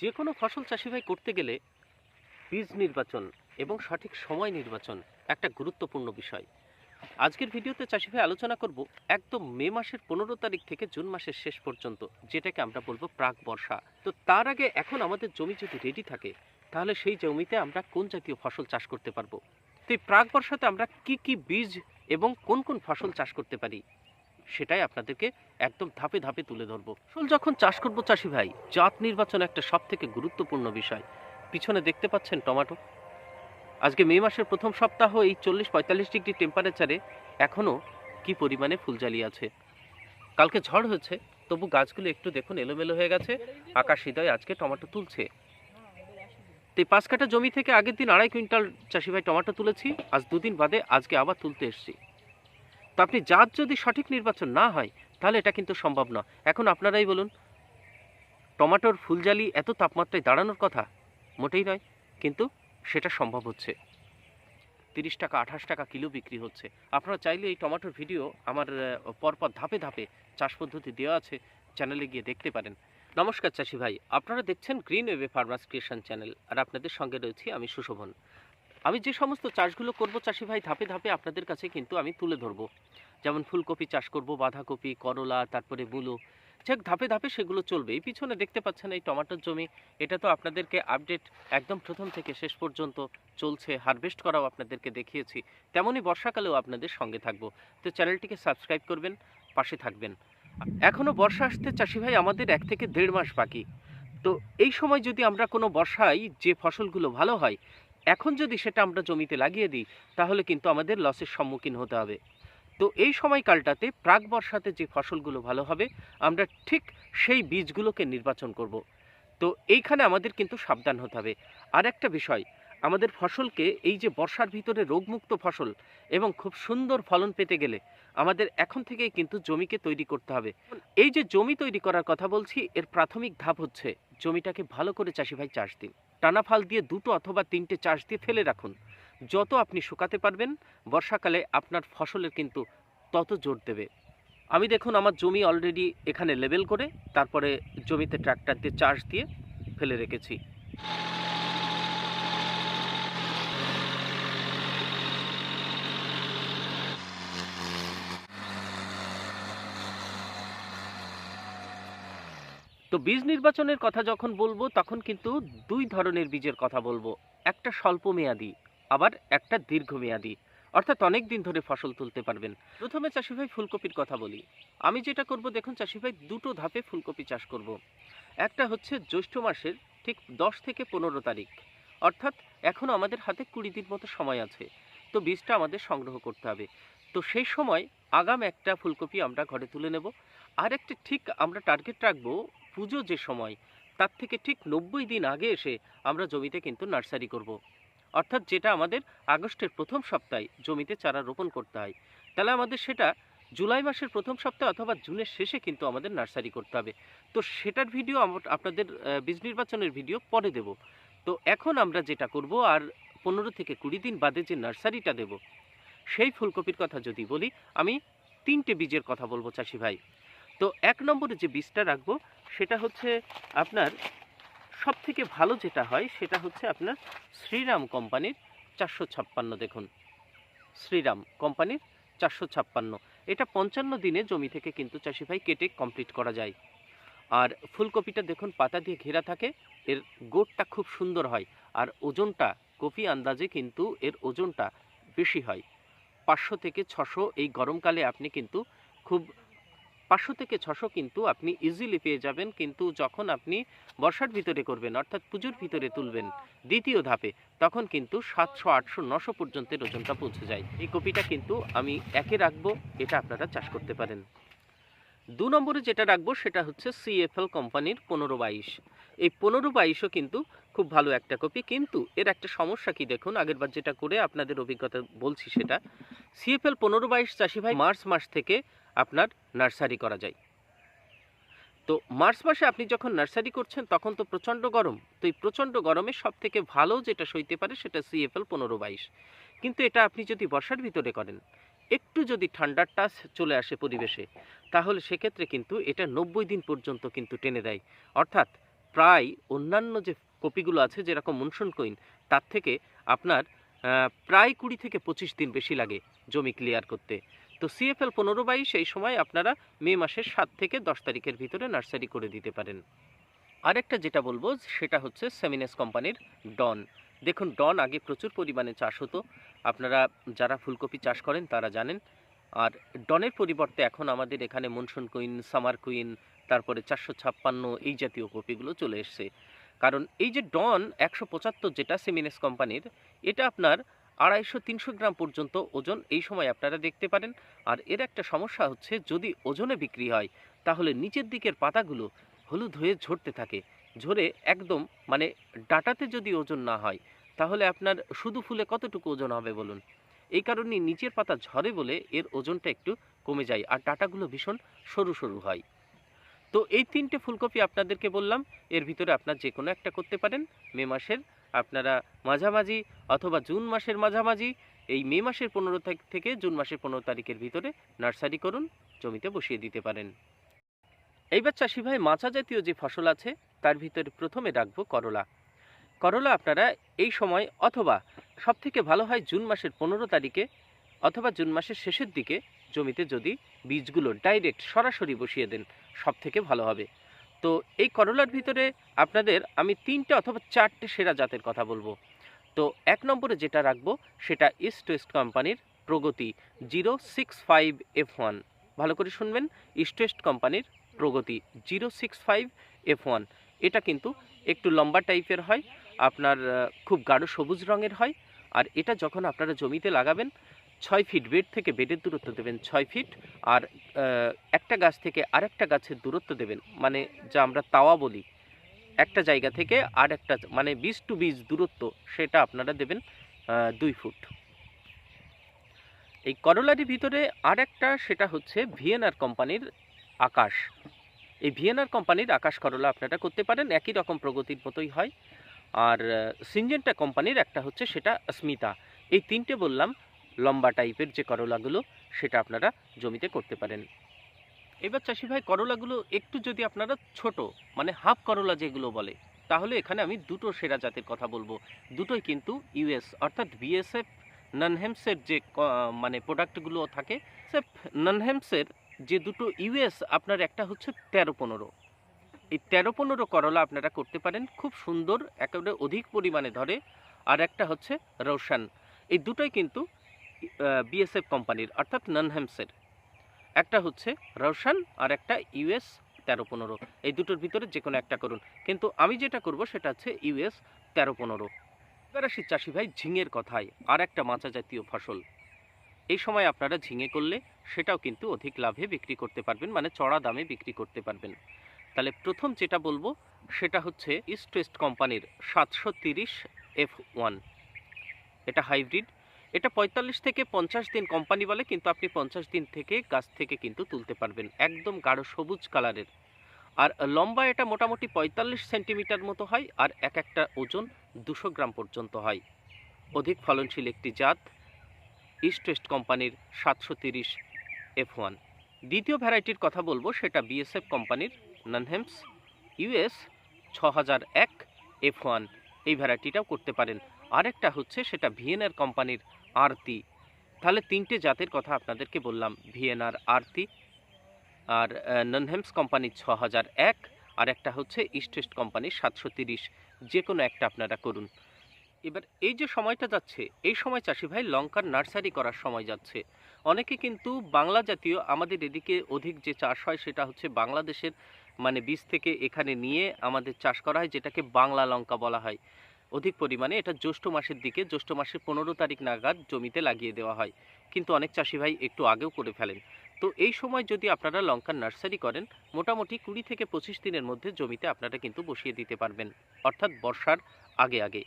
যে কোনো ফসল চাষি ভাই করতে গেলে বীজ নির্বাচন এবং সঠিক সময় নির্বাচন একটা গুরুত্বপূর্ণ বিষয়। আজকের ভিডিওতে চাষি ভাই আলোচনা করব একদম মে মাসের পনেরো তারিখ থেকে জুন মাসের শেষ পর্যন্ত, যেটাকে আমরা বলব প্রাক বর্ষা। তো তার আগে এখন আমাদের জমি যদি রেডি থাকে, তাহলে সেই জমিতে আমরা কোন জাতীয় ফসল চাষ করতে পারব? তো এই প্রাক বর্ষাতে আমরা কি কি বীজ এবং কোন কোন ফসল চাষ করতে পারি, সেটাই আপনাদেরকে একদম ধাপে ধাপে তুলে ধরবো। ফসল যখন চাষ করব চাষি ভাই, জাত নির্বাচন একটা সব থেকে গুরুত্বপূর্ণ বিষয়। পিছনে দেখতে পাচ্ছেন টমাটো। আজকে মে মাসের প্রথম সপ্তাহ, এই চল্লিশ পঁয়তাল্লিশ ডিগ্রি টেম্পারেচারে এখনও কি পরিমাণে ফুল জ্বালিয়ে আছে। কালকে ঝড় হয়েছে, তবু গাছগুলো একটু দেখুন, এলোমেলো হয়ে গেছে। আকাশ হৃদয় আজকে টমেটো তুলছে। তো এই পাঁচ কাঠা জমি থেকে আগের দিন আড়াই কুইন্টাল চাষি ভাই টমেটো তুলেছি, আজ দুদিন বাদে আজকে আবার তুলতে এসেছি। তো আপনি জাত যদি সঠিক নির্বাচন না হয় তাহলে এটা কিন্তু সম্ভব না এখন আপনারাই বলুন, টমেটোর ফুলজালি এত তাপমাত্রায় দাঁড়ানোর কথা মোটেই নয়, কিন্তু সেটা সম্ভব হচ্ছে। তিরিশ টাকা, আঠাশ টাকা কিলো বিক্রি হচ্ছে। আপনারা চাইলে এই টমেটোর ভিডিও আমার পরপর ধাপে ধাপে চাষ পদ্ধতি দেওয়া আছে, চ্যানেলে গিয়ে দেখতে পারেন। নমস্কার চাষি ভাই, আপনারা দেখছেন গ্রিন ওয়েবে ফার্মার্স ক্রিয়েশন চ্যানেল, আর আপনাদের সঙ্গে রয়েছি আমি সুশোভন। আমি যে সমস্ত চাষগুলো করব চাষি ভাই, ধাপে ধাপে আপনাদের কাছে কিন্তু আমি তুলে ধরবো। যেমন ফুলকপি চাষ করব, বাঁধাকপি, করলা, তারপরে মূলো। যাক, ধাপে ধাপে সেগুলো চলবে এই পিছনে দেখতে পাচ্ছেন এই টমেটোর জমি। এটা তো আপনাদেরকে আপডেট একদম প্রথম থেকে শেষ পর্যন্ত চলছে। হারভেস্ট করাও আপনাদেরকে দেখিয়েছি। তেমনই বর্ষাকালেও আপনাদের সঙ্গে থাকব। তো চ্যানেলটিকে সাবস্ক্রাইব করবেন, পাশে থাকবেন। এখনও বর্ষা আসতে চাষি ভাই, আমাদের এক থেকে দেড় মাস বাকি। তো এই সময় যদি আমরা কোনো বর্ষায় যে ফসলগুলো ভালো হয়, এখন যদি সেটা আমরা জমিতে লাগিয়ে দিই, তাহলে কিন্তু আমাদের লসের সম্মুখীন হতে হবে। তো এই সময়কালটাতে প্রাক বর্ষাতে যে ফসলগুলো ভালো হবে, আমরা ঠিক সেই বীজগুলোকে নির্বাচন করব। তো এইখানে আমাদের কিন্তু সাবধান হতে হবে। আর একটা বিষয়, আমাদের ফসলকে এই যে বর্ষার ভিতরে রোগমুক্ত ফসল এবং খুব সুন্দর ফলন পেতে গেলে আমাদের এখন থেকেই কিন্তু জমিকে তৈরি করতে হবে। এই যে জমি তৈরি করার কথা বলছি, এর প্রাথমিক ধাপ হচ্ছে জমিটাকে ভালো করে চাষি ভাই চাষ দিন। টানা ফাল দিয়ে দুটো অথবা তিনটে চাষ দিয়ে ফেলে রাখুন। যত আপনি শুকাতে পারবেন, বর্ষাকালে আপনার ফসলের কিন্তু তত জোর দেবে। আমি দেখুন আমার জমি অলরেডি এখানে লেবেল করে, তারপরে জমিতে ট্রাক্টর দিয়ে চাষ দিয়ে ফেলে রেখেছি। তো বীজ নির্বাচনের কথা যখন বলব, তখন কিন্তু দুই ধরনের বীজের কথা বলব। একটা স্বল্প মেয়াদি আবার একটা দীর্ঘমেয়াদী। অর্থাৎ অনেক দিন ধরে ফসল তুলতে পারবেন। প্রথমে চাষি ভাই ফুলকপির কথা বলি। আমি যেটা করব, দেখুন চাষি ভাই দুটো ধাপে ফুলকপি চাষ করব। একটা হচ্ছে জ্যৈষ্ঠ মাসের ঠিক দশ থেকে পনেরো তারিখ। অর্থাৎ এখনও আমাদের হাতে কুড়ি দিন মতো সময় আছে। তো বীজটা আমাদের সংগ্রহ করতে হবে। তো সেই সময় আগাম একটা ফুলকপি আমরা ঘরে তুলে নেব। আর একটা ঠিক আমরা টার্গেট রাখব পুজো যে সময়, তার থেকে ঠিক নব্বই দিন আগে এসে আমরা জমিতে কিন্তু নার্সারি করব। অর্থাৎ যেটা আমাদের আগস্টের প্রথম সপ্তাহে জমিতে চারা রোপণ করতে হয়। তাহলে আমাদের সেটা জুলাই মাসের প্রথম সপ্তাহে অথবা জুনের শেষে কিন্তু আমাদের নার্সারি করতে হবে। তো সেটার ভিডিও আপনাদের বীজ নির্বাচনের ভিডিও পরে দেব। তো এখন আমরা যেটা করব আর পনেরো থেকে কুড়ি দিন বাদে যে নার্সারিটা দেব, সেই ফুলকপির কথা যদি বলি, আমি তিনটে বীজের কথা বলব চাষি ভাই। তো এক নম্বরে যে বীজটা রাখব, সেটা হচ্ছে আপনার সব থেকে ভালো যেটা হয় সেটা হচ্ছে আপনার শ্রীরাম কোম্পানির চারশো ছাপ্পান্ন দেখুন। শ্রীরাম কোম্পানির চারশো ছাপ্পান্ন। এটা পঞ্চান্ন দিনে জমি থেকে কিন্তু চাষি ভাই কেটে কমপ্লিট করা যায়। আর ফুলকপিটা দেখুন, পাতা দিয়ে ঘেরা থাকে, এর গোটটা খুব সুন্দর হয়। আর ওজনটা, কপি আন্দাজে কিন্তু এর ওজনটা বেশি হয়। পাঁচশো থেকে ছশো এই গরমকালে আপনি কিন্তু খুব পাঁচশো থেকে ছশো কিন্তু আপনি ইজিলি পেয়ে যাবেন, কিন্তু যখন আপনি বর্ষার ভিতরে করবেন, অর্থাৎ পুজোর ভিতরে তুলবেন দ্বিতীয় ধাপে, তখন কিন্তু সাতশো, আটশো, নশো পর্যন্তের ওজনটা পৌঁছে যায়। এই কপিটা কিন্তু আমি একে রাখব, এটা আপনারা চাষ করতে পারেন। দু নম্বরে যেটা রাখব, সেটা হচ্ছে সিএফএল কোম্পানির পনেরো বাইশ। এই পনেরো বাইশও কিন্তু খুব ভালো একটা কপি কিন্তু এর একটা সমস্যা কি দেখুন আগেরবার যেটা করে আপনাদের অভিজ্ঞতা বলছি সেটা সিএফএল পনেরো বাইশ চাষি ভাই মার্চ মাস থেকে আপনার নার্সারি করা যায়। তো মার্চ মাসে আপনি যখন নার্সারি করছেন, তখন তো প্রচণ্ড গরম, তো এই প্রচণ্ড গরমে সব থেকে ভালো যেটা সইতে পারে সেটা সিএফএল পনেরো বাইশ। কিন্তু এটা আপনি যদি বর্ষার ভিতরে করেন, একটু যদি ঠান্ডার টাচ চলে আসে পরিবেশে, তাহলে সেক্ষেত্রে কিন্তু এটা নব্বই দিন পর্যন্ত কিন্তু টেনে দেয়। অর্থাৎ প্রায় অন্যান্য যে কপিগুলো আছে যেরকম মনসুন কুইন, তার থেকে আপনার প্রায় কুড়ি থেকে পঁচিশ দিন বেশি লাগে জমি ক্লিয়ার করতে। তো সিএফএল পনেরো বাইশ এই সময় আপনারা মে মাসের সাত থেকে দশ তারিখের ভিতরে নার্সারি করে দিতে পারেন। আরেকটা যেটা বলব, সেটা হচ্ছে সেমিনেস কোম্পানির ডন। দেখুন, ডন আগে প্রচুর পরিমাণে চাষ হতো। আপনারা যারা ফুলকপি চাষ করেন, তারা জানেন। আর ডনের পরিবর্তে এখন আমাদের এখানে মনসুন কুইন, সামার কুইন, তারপরে চারশো ছাপ্পান্ন এই জাতীয় কপিগুলো চলে এসছে। কারণ এই যে ডন একশো পঁচাত্তর যেটা সেমিনেস কোম্পানির, এটা আপনার আড়াইশো তিনশো গ্রাম পর্যন্ত ওজন এই সময় আপনারা দেখতে পারেন। আর এর একটা সমস্যা হচ্ছে যদি ওজনে বিক্রি হয়, তাহলে নিচের দিকের পাতাগুলো হলুদ হয়ে ঝরতে থাকে। ঝরে একদম মানে ডাটাতে যদি ওজন না হয়, তাহলে আপনার শুধু ফুলে কতটুকু ওজন হবে বলুন? এই কারণে নিচের পাতা ঝরে বলে এর ওজনটা একটু কমে যায়। আর ডাটাগুলো ভীষণ সরু সরু হয়। তো এই তিনটে ফুলকপি আপনাদেরকে বললাম, এর ভিতরে আপনার যে কোনো একটা করতে পারেন। মে মাসের আপনারা মাঝামাঝি অথবা জুন মাসের মাঝামাঝি, এই মে মাসের পনেরো থেকে জুন মাসের পনেরো তারিখের ভিতরে নার্সারি করুন, জমিতে বসিয়ে দিতে পারেন। এইবার চাষি ভাই, মাচা জাতীয় যে ফসল আছে, তার ভিতরে প্রথমে রাখব করলা। করলা আপনারা এই সময় অথবা সব থেকে ভালো হয় জুন মাসের পনেরো তারিখে অথবা জুন মাসের শেষের দিকে জমিতে যদি বীজগুলো ডাইরেক্ট সরাসরি বসিয়ে দেন সব থেকে ভালো হবে। তো এই করলার ভিতরে আপনাদের আমি তিনটে অথবা চারটে সেরা জাতের কথা বলব। তো এক নম্বরে যেটা রাখব সেটা ইস্ট ওয়েস্ট কোম্পানির Pragati, zero six five F one. ভালো করে শুনবেন ইস্ট ওয়েস্ট কোম্পানির Pragati, zero six five F one. এটা কিন্তু একটু লম্বা টাইপের হয়, আপনার খুব গাঢ় সবুজ রঙের হয়, আর এটা যখন আপনারা জমিতে লাগাবেন ছয় ফিট বেড থেকে বেডের দূরত্ব দেবেন ছয় ফিট আর একটা গাছ থেকে আরেকটা গাছের দূরত্ব দেবেন মানে যা আমরা তাওয়া বলি। একটা জায়গা থেকে আর একটা মানে বীজ টু বীজ দূরত্ব, সেটা আপনারা দেবেন দুই ফুট এই করলারই ভিতরে আর একটা সেটা হচ্ছে ভিএনআর কোম্পানির আকাশ। এই ভিএনআর কোম্পানির আকাশ করলা আপনারা করতে পারেন, একই রকম প্রগতির মতোই হয়। আর সিনজেন্টা কোম্পানির একটা হচ্ছে সেটা স্মিতা। এই তিনটে বললাম লম্বা টাইপের যে করলাগুলো, সেটা আপনারা জমিতে করতে পারেন। এবার চাষি ভাই, করলাগুলো একটু যদি আপনারা ছোট মানে হাফ করলা যেগুলো বলে, তাহলে এখানে আমি দুটো সেরা জাতের কথা বলব। দুটোই কিন্তু ইউএস অর্থাৎ বিএসএফ ননহেমসের যে মানে প্রোডাক্টগুলো থাকে, সেফ, ননহেমসের যে দুটো ইউএস আপনার একটা হচ্ছে তেরো পনেরো। এই তেরো পনেরো করলা আপনারা করতে পারেন, খুব সুন্দর, একেবারে অধিক পরিমাণে ধরে, আর একটা হচ্ছে রোশান। এই দুটোই কিন্তু বিএসএফ কোম্পানির, অর্থাৎ ননহেমসের একটা হচ্ছে রোশান আর একটা ইউএস তেরো পনেরো। এই দুটোর ভিতরে যে কোনো একটা করুন। কিন্তু আমি যেটা করব সেটা হচ্ছে ইউএস তেরো পনেরো। এবার আসি চাষি ভাই ঝিঙের কথায়, আর একটা মাচা জাতীয় ফসল। এই সময় আপনারা ঝিঙে করলে সেটাও কিন্তু অধিক লাভে বিক্রি করতে পারবেন মানে চড়া দামে বিক্রি করতে পারবেন। তাহলে প্রথম যেটা বলব, সেটা হচ্ছে ইস্ট ওয়েস্ট কোম্পানির সাতশো তিরিশ এফ ওয়ান। এটা হাইব্রিড এটা পঁয়তাল্লিশ থেকে পঞ্চাশ দিন কোম্পানি বলে, কিন্তু আপনি পঞ্চাশ দিন থেকে গাছ থেকে কিন্তু তুলতে পারবেন, একদম গাঢ় সবুজ কালারের। আর লম্বা এটা মোটামুটি পঁয়তাল্লিশ সেন্টিমিটার মতো হয়, আর এক একটা ওজন দুশো গ্রাম পর্যন্ত হয়। অধিক ফলনশীল একটি জাত ইস্ট ওয়েস্ট কোম্পানির সাতশো তিরিশ এফ ওয়ান দ্বিতীয় ভ্যারাইটির কথা বলব, সেটা বিএসএফ কোম্পানির ননহেমস ইউএস ছ হাজার এক এফ ওয়ান এই ভ্যারাইটিটাও করতে পারেন। আরেকটা হচ্ছে সেটা ভিএনআর কোম্পানির আরতি। তাহলে তিনটে জাতের কথা আপনাদেরকে বললাম ভিএনআর আরতি আর ননহেমস কোম্পানির ছ হাজার এক আর একটা হচ্ছে ইস্ট ওয়েস্ট কোম্পানির সাতশো তিরিশ। যে কোনো একটা আপনারা করুন। এবার এই যে সময়টা যাচ্ছে, এই সময় চাষি ভাই লঙ্কার নার্সারি করার সময় যাচ্ছে। অনেকে কিন্তু বাংলা জাতীয়, আমাদের এদিকে অধিক যে চাষ হয় সেটা হচ্ছে বাংলাদেশের মানে বীজ থেকে এখানে নিয়ে আমাদের চাষ করা হয়, যেটাকে বাংলা লঙ্কা বলা হয়। অধিক পরিমাণে এটা জ্যৈষ্ঠ মাসের দিকে, জ্যৈষ্ঠ মাসের পনেরো তারিখ নাগাদ জমিতে লাগিয়ে দেওয়া হয়। কিন্তু অনেক চাষি ভাই একটু আগেও করে ফেলেন। তো এই সময় যদি আপনারা লঙ্কার নার্সারি করেন, মোটামুটি কুড়ি থেকে পঁচিশ দিনের মধ্যে জমিতে আপনারা কিন্তু বসিয়ে দিতে পারবেন, অর্থাৎ বর্ষার আগে আগে।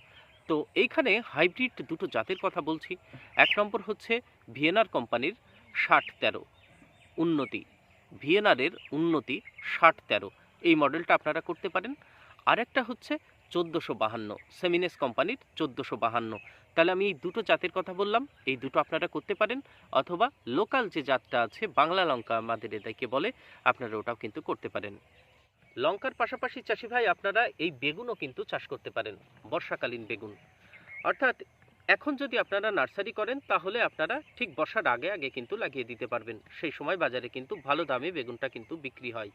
তো এইখানে হাইব্রিড দুটো জাতের কথা বলছি। এক নম্বর হচ্ছে ভিএনআর কোম্পানির ষাট তেরো, উন্নতি। ভিএনআরের উন্নতি ষাট তেরো। এই মডেলটা আপনারা করতে পারেন। আরেকটা হচ্ছে চোদ্দোশো বাহান্ন। সেমিনেস কোম্পানির চোদ্দোশো বাহান্ন। তাহলে আমি এই দুটো জাতের কথা বললাম। এই দুটো আপনারা করতে পারেন। অথবা লোকাল যে জাতটা আছে, বাংলা লঙ্কা আমাদের এটাকে বলে, আপনারা ওটাও কিন্তু করতে পারেন। লঙ্কার পাশাপাশি চাষি ভাই, আপনারা এই বেগুনও কিন্তু চাষ করতে পারেন, বর্ষাকালীন বেগুন। অর্থাৎ এখন যদি আপনারা নার্সারি করেন, তাহলে আপনারা ঠিক বর্ষার আগে আগে কিন্তু লাগিয়ে দিতে পারবেন। সেই সময় বাজারে কিন্তু ভালো দামে বেগুনটা কিন্তু বিক্রি হয়।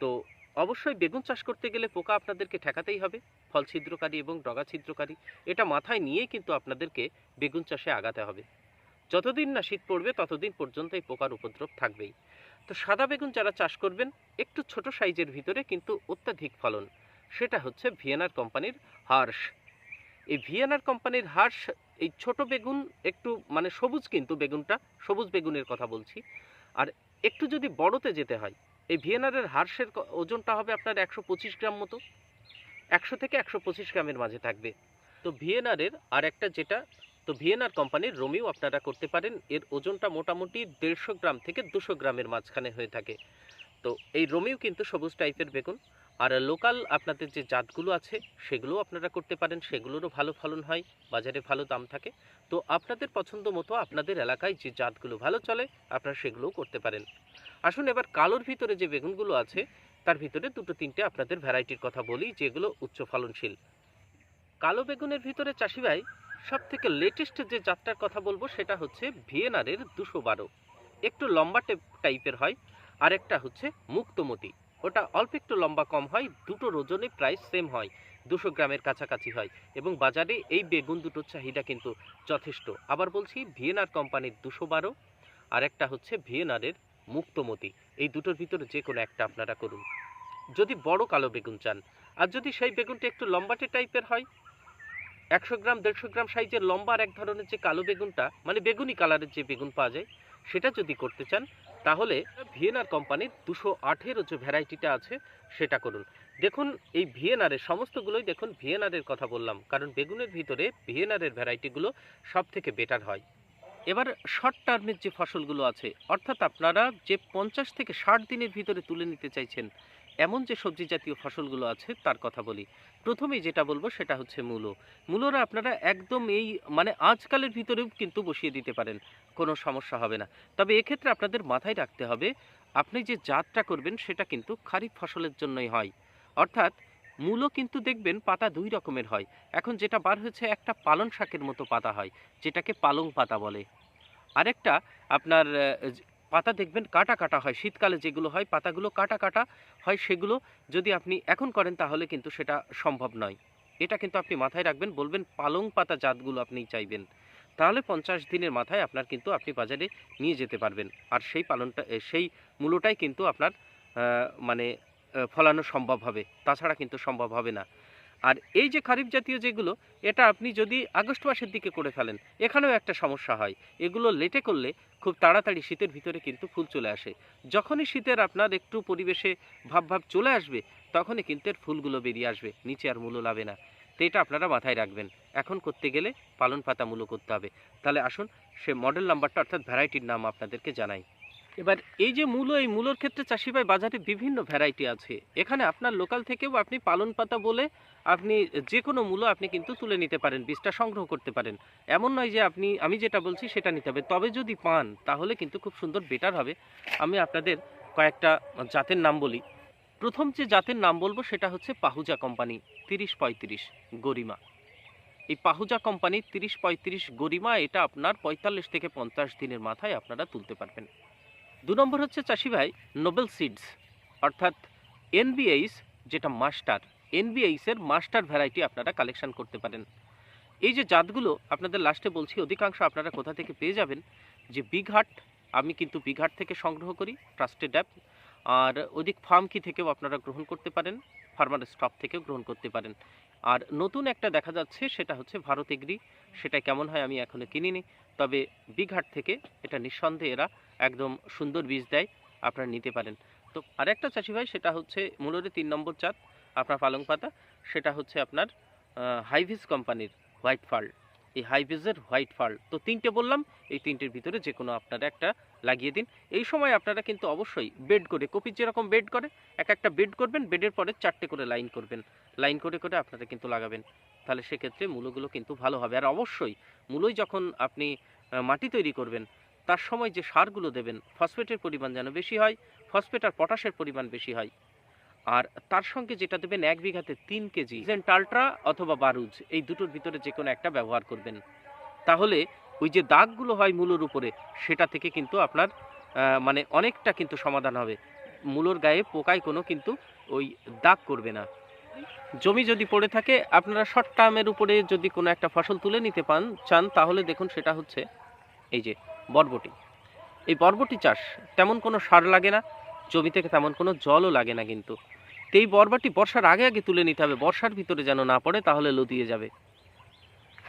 তো অবশ্যই বেগুন চাষ করতে গেলে পোকা আপনাদেরকে ঠেকাতেই হবে, ফল ছিদ্রকারী এবং ডগা ছিদ্রকারী, এটা মাথায় নিয়েই কিন্তু আপনাদেরকে বেগুন চাষে আগাতে হবে। যতদিন না শীত পড়বে, ততদিন পর্যন্ত এই পোকার উপদ্রব থাকবেই। তো সাদা বেগুন যারা চাষ করবেন, একটু ছোট সাইজের ভিতরে কিন্তু অত্যাধিক ফলন, সেটা হচ্ছে ভিয়েনার কোম্পানির হার্স এই ভিয়েনার কোম্পানির হার্স এই ছোট বেগুন একটু মানে সবুজ কিন্তু বেগুনটা, সবুজ বেগুনের কথা বলছি। আর একটু যদি বড়তে যেতে হয় এই ভিয়েনারের হার্সের ওজনটা হবে আপনার একশো পঁচিশ গ্রাম মতো। একশো থেকে একশো পঁচিশ গ্রামের মাঝে থাকবে। তো ভিয়েনারের আর একটা যেটা, তো ভিয়েনার কোম্পানির রোমিও আপনারা করতে পারেন। এর ওজনটা মোটামুটি দেড়শো গ্রাম থেকে দুশো গ্রামের মাঝখানে হয়ে থাকে। তো এই রোমিও কিন্তু সবুজ টাইপের বেগুন। আর লোকাল আপনাদের যে জাতগুলো আছে, সেগুলোও আপনারা করতে পারেন। সেগুলোরও ভালো ফলন হয়, বাজারে ভালো দাম থাকে। তো আপনাদের পছন্দ মতো আপনাদের এলাকায় যে জাতগুলো ভালো চলে, আপনারা সেগুলোও করতে পারেন। আসুন এবার কালোর ভিতরে যে বেগুনগুলো আছে, তার ভিতরে দুটো তিনটে আপনাদের ভ্যারাইটির কথা বলি, যেগুলো উচ্চ ফলনশীল। কালো বেগুনের ভিতরে চাষি ভাই সব থেকে লেটেস্ট যে জাতটার কথা বলব সেটা হচ্ছে ভিয়েনারের দুশো বারো। একটু লম্বা টাইপের হয়, আর একটা হচ্ছে মুক্তমতি। ওটা অল্প একটু লম্বা কম হয় দুটোর ওজনে প্রায় সেম হয়, দুশো গ্রামের কাছাকাছি হয়, এবং বাজারে এই বেগুন দুটোর চাহিদা কিন্তু যথেষ্ট। আবার বলছি ভিয়েনার কোম্পানির দুশো বারো, আর একটা হচ্ছে ভিয়েনারের মুক্তমতি। এই দুটোর ভিতরে যে কোনো একটা আপনারা করুন। যদি বড় কালো বেগুন চান, আর যদি সেই বেগুনটা একটু লম্বাটে টাইপের হয়, একশো গ্রাম, দেড়শো গ্রাম সাইজের লম্বা আর এক ধরনের যে কালো বেগুনটা মানে বেগুনি কালারের যে বেগুন পাওয়া যায়, সেটা যদি করতে চান, তাহলে ভিয়েনার কোম্পানির দুশো আঠেরো যে ভ্যারাইটিটা আছে, সেটা করুন। দেখুন, এই ভিয়েনারের সমস্তগুলোই দেখুন, ভিয়েনারের কথা বললাম, কারণ বেগুনের ভিতরে ভিয়েনারের ভ্যারাইটিগুলো সব থেকে বেটার হয়। এবার শর্ট টার্মের যে ফসলগুলো আছে, অর্থাৎ আপনারা যে পঞ্চাশ থেকে ষাট দিনের ভিতরে তুলে নিতে চাইছেন, এমন যে সবজি জাতীয় ফসলগুলো আছে, তার কথা বলি। প্রথমেই যেটা বলব সেটা হচ্ছে মূলো। মূলোরা আপনারা একদম এই মানে আজকালের ভিতরেও কিন্তু বসিয়ে দিতে পারেন, কোনো সমস্যা হবে না। তবে এক্ষেত্রে আপনাদের মাথায় রাখতে হবে, আপনি যে জাতটা করবেন সেটা কিন্তু খারিফ ফসলের জন্যই হয়। অর্থাৎ মূলো কিন্তু দেখবেন পাতা দুই রকমের হয়। এখন যেটা বার হয়েছে একটা পালং শাকের মতো পাতা হয়, যেটাকে পালং পাতা বলে। আরেকটা, আপনার পাতা দেখবেন কাটা কাটা হয়। শীতকালে যেগুলো হয়, পাতাগুলো কাটা কাটা হয়, সেগুলো যদি আপনি এখন করেন, তাহলে কিন্তু সেটা সম্ভব নয়। এটা কিন্তু আপনি মাথায় রাখবেন, বলবেন পালং পাতা জাতগুলো আপনি চাইবেন। তাহলে পঞ্চাশ দিনের মাথায় আপনার কিন্তু আপনি বাজারে নিয়ে যেতে পারবেন। আর সেই পালনটা সেই মূলোটাই কিন্তু আপনার মানে ফলানো সম্ভব হবে। তাছাড়া কিন্তু সম্ভব হবে না। আর এই যে খারিফ জাতীয় যেগুলো, এটা আপনি যদি আগস্ট মাসের দিকে করে ফেলেন, এখানেও একটা সমস্যা হয়। এগুলো লেটে করলে খুব তাড়াতাড়ি শীতের ভিতরে কিন্তু ফুল চলে আসে। যখনই শীতের আপনার একটু পরিবেশে ভাব ভাব চলে আসবে, তখনই কিন্তু এর ফুলগুলো বেরিয়ে আসবে। নিচে আর মূলো লাবে না। তো এটা আপনারা মাথায় রাখবেন। এখন করতে গেলে পালন পাতা মূলো করতে হবে। তাহলে আসুন, সে মডেল নাম্বারটা অর্থাৎ ভ্যারাইটির নাম আপনাদেরকে জানাই। এবার এই যে মূলো, এই মূলোর ক্ষেত্রে চাষি ভাই বাজারে বিভিন্ন ভ্যারাইটি আছে। এখানে আপনার লোকাল থেকেও আপনি পালন পাতা বলে আপনি যে কোনো মূলো আপনি কিন্তু তুলে নিতে পারেন, বীজটা সংগ্রহ করতে পারেন। এমন নয় যে আপনি, আমি যেটা বলছি সেটা নিতে হবে। তবে যদি পান, তাহলে কিন্তু খুব সুন্দর বেটার হবে। আমি আপনাদের কয়েকটা জাতের নাম বলি। প্রথম যে জাতের নাম বলব সেটা হচ্ছে পাহুজা কোম্পানি, তিরিশ পঁয়ত্রিশ গরিমা। এই পাহুজা কোম্পানির তিরিশ পঁয়ত্রিশ গরিমা, এটা আপনার পঁয়তাল্লিশ থেকে পঞ্চাশ দিনের মাথায় আপনারা তুলতে পারবেন। দু নম্বর হচ্ছে চাষি ভাই নোবেল সিডস অর্থাৎ এনবিএইস যেটা মাস্টার এনবিএইসের মাস্টার ভ্যারাইটি আপনারা কালেকশন করতে পারেন। এই যে জাতগুলো আপনাদের লাস্টে বলছি, অধিকাংশ আপনারা কোথা থেকে পেয়ে যাবেন? যে বিঘাট আমি কিন্তু বিঘাট থেকে সংগ্রহ করি ট্রাস্টেড অ্যাপ আর অধিক ফার্ম কি থেকেও আপনারা গ্রহণ করতে পারেন ফার্মার স্টপ থেকেও গ্রহণ করতে পারেন। আর নতুন একটা দেখা যাচ্ছে, সেটা হচ্ছে ভারত এগ্রি সেটা কেমন হয় আমি এখনও কিনিনি, তবে বিঘাট থেকে এটা নিঃসন্দেহে এরা একদম সুন্দর বীজ দেয়, আপনারা নিতে পারেন। তো আরেকটা চাষি ভাই, সেটা হচ্ছে মূলরে তিন নম্বর জাত আপনার পালং পাতা, সেটা হচ্ছে আপনার হাইভিস কোম্পানির হোয়াইট ফার্ল। এই হাইভিসের হোয়াইট ফার্ল। তো তিনটে বললাম, এই তিনটের ভিতরে যে কোনো আপনারা একটা লাগিয়ে দিন। এই সময় আপনারা কিন্তু অবশ্যই বেড করে কপির যেরকম বেড করে, এক একটা বেড করবেন, বেডের পরে চারটে করে লাইন করবেন। লাইন করে করে আপনারা কিন্তু লাগাবেন। তাহলে সেক্ষেত্রে মূলগুলো কিন্তু ভালো হবে। আর অবশ্যই মূলই যখন আপনি মাটি তৈরি করবেন তার সময় যে সারগুলো দেবেন, ফসফেটের পরিমাণ যেন বেশি হয়, ফসফেট আর পটাশের পরিমাণ বেশি হয়। আর তার সঙ্গে যেটা দেবেন এক বিঘাতে তিন কেজি টালট্রা অথবা বারুজ, এই দুটোর ভিতরে যে কোনো একটা ব্যবহার করবেন। তাহলে ওই যে দাগগুলো হয় মূলোর উপরে, সেটা থেকে কিন্তু আপনার মানে অনেকটা কিন্তু সমাধান হবে। মূলোর গায়ে পোকায় কোনো কিন্তু ওই দাগ করবে না। জমি যদি পড়ে থাকে, আপনারা শর্ট টার্মের উপরে যদি কোনো একটা ফসল তুলে নিতে পান, চান, তাহলে দেখুন সেটা হচ্ছে এই যে বরবটি। এই বরবটি চাষ তেমন কোনো সার লাগে না, জমি থেকে তেমন কোনো জলও লাগে না কিন্তু। এই বরবটি বর্ষার আগে আগে তুলে নিতে হবে, বর্ষার ভিতরে যেন না পড়ে তাহলে লদিয়ে যাবে।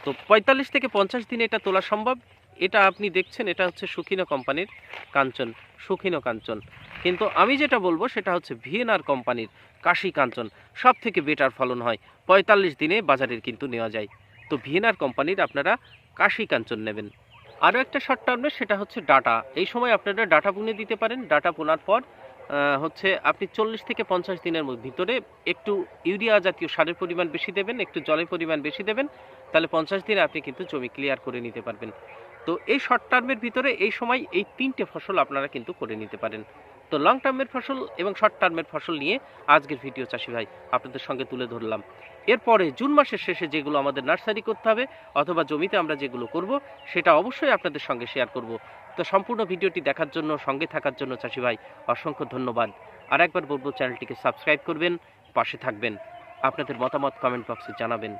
তো পঁয়তাল্লিশ থেকে পঞ্চাশ দিনে এটা তোলা সম্ভব। এটা আপনি দেখছেন, এটা হচ্ছে সুখিনো কোম্পানির কাঞ্চন, সুখিনো কাঞ্চন। কিন্তু আমি যেটা বলব সেটা হচ্ছে ভিএনআর কোম্পানির কাশি কাঞ্চন। সব থেকে বেটার ফলন হয়, পঁয়তাল্লিশ দিনে বাজারের কিন্তু নেওয়া যায়। তো ভিএনআর কোম্পানির আপনারা কাশি কাঞ্চন নেবেন। আরও একটা শর্ট টার্মে সেটা হচ্ছে ডাটা এই সময় আপনারা ডাটা বুনে দিতে পারেন ডাটা বোনার পর হচ্ছে আপনি চল্লিশ থেকে পঞ্চাশ দিনের ভিতরে একটু ইউরিয়া জাতীয় সারের পরিমাণ বেশি দেবেন, একটু জলের পরিমাণ বেশি দেবেন, তাহলে পঞ্চাশ দিনে আপনি কিন্তু জমি ক্লিয়ার করে নিতে পারবেন। তো এই শর্ট টার্মের ভিতরে এই সময় এই তিনটে ফসল আপনারা কিন্তু করে নিতে পারেন। তো লং টার্মের ফসল এবং শর্ট টার্মের ফসল নিয়ে আজকের ভিডিও চাষি ভাই আপনাদের সঙ্গে তুলে ধরলাম। এরপরে জুন মাসের শেষে যেগুলো আমাদের নার্সারি করতে হবে অথবা জমিতে আমরা যেগুলো করব, সেটা অবশ্যই আপনাদের সঙ্গে শেয়ার করব। তো সম্পূর্ণ ভিডিওটি দেখার জন্য, সঙ্গে থাকার জন্য চাষি ভাই অসংখ্য ধন্যবাদ। আর একবার বলব, চ্যানেলটিকে সাবস্ক্রাইব করবেন, পাশে থাকবেন। আপনাদের মতামত কমেন্ট বক্সে জানাবেন।